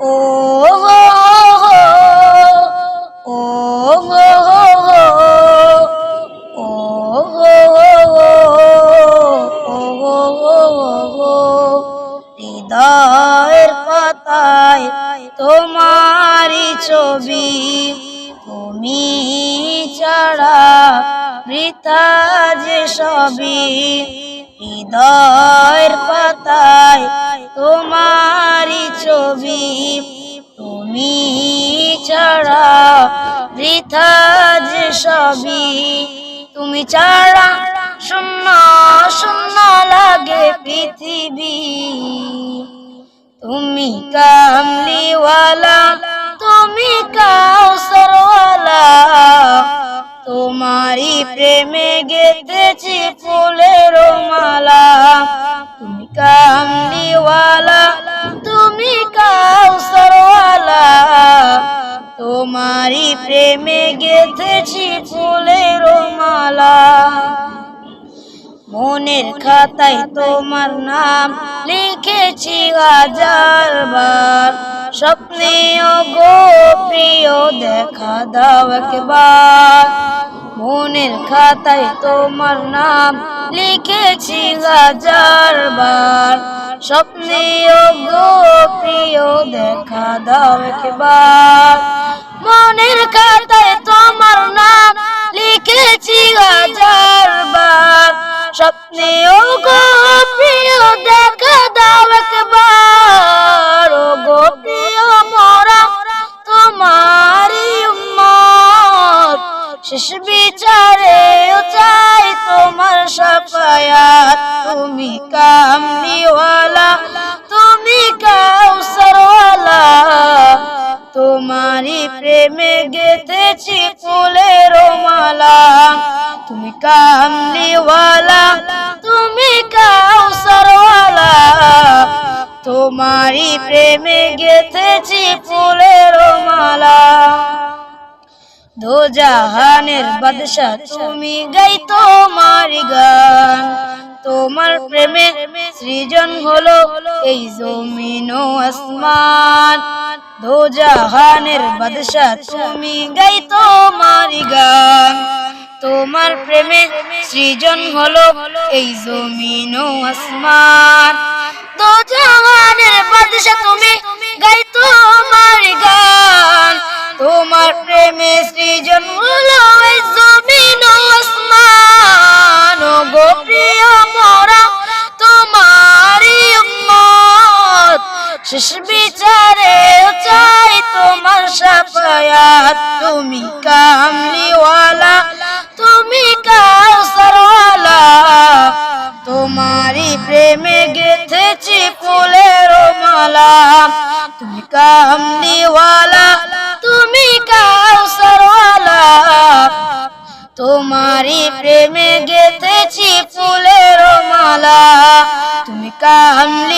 ও হৃদয়ের পাতায় তোমারই ছবি তুমি ছাড়া বৃথা যে সবই। হৃদয়ের পাতায় বৃথা সবই তুমি ছাড়া শূন্য শূন্য লাগে পৃথিবী। তুমি কামলিওয়ালা, তুমি কাউসারওয়ালা। তোমারই প্রেমে গেতেছি প্রেমে গেতেছি ফুলের মালা। মনের খাতায় তোমার নাম লিখেছি হাজার বার। স্বপ্নে গো প্রিয়, দেখা দাও একবার। মনের খাতায় তোমার নাম লিখেছি হাজার বার। স্বপ্নে গো প্রিয়, দেখা দাও একবার। মনের খাতায় তোমার নাম লিখেছি হাজার বার স্বপ্নে ও গো প্রিয়, দেখা দাও একবার। ও গো প্রিয়, মোরা তোমারই উম্মত। শেষ বিচারে চাই তোমার সাফায়াত। তুমি কামলিওয়ালা, তুমি কাউসারওয়ালা তোমারই প্রেমে গেথেছি ফুলের মালা। তুমি কামলিওয়ালা, তুমি কাউসারওয়ালা। তোমারই প্রেমে গেথেছি ফুলের মালা। দো জাহানের বাদশা তুমি গাই তোমার গান। তোমার প্রেমে সৃজন হলো এই জমিন আসমান। দো বাদশা তুমি গাই তোমার গান। তোমার প্রেমে সৃজন হলো এই জমিন ও আসমান তুমি গাই তোমার গান। তোমার প্রেমে সৃজন হলো এই জমিন ও আসমান। ও গো প্রিয় মোরা উম্মত। শেষ কামলিওয়ালা, তুমি কাউসারওয়ালা। তোমারই প্রেমে গেথেছি ফুলের মালা। তুমি কামলিওয়ালা, তুমি কাউসারওয়ালা। তোমারই প্রেমে গেথেছি ফুলের মালা। তুমি কামলিওয়ালা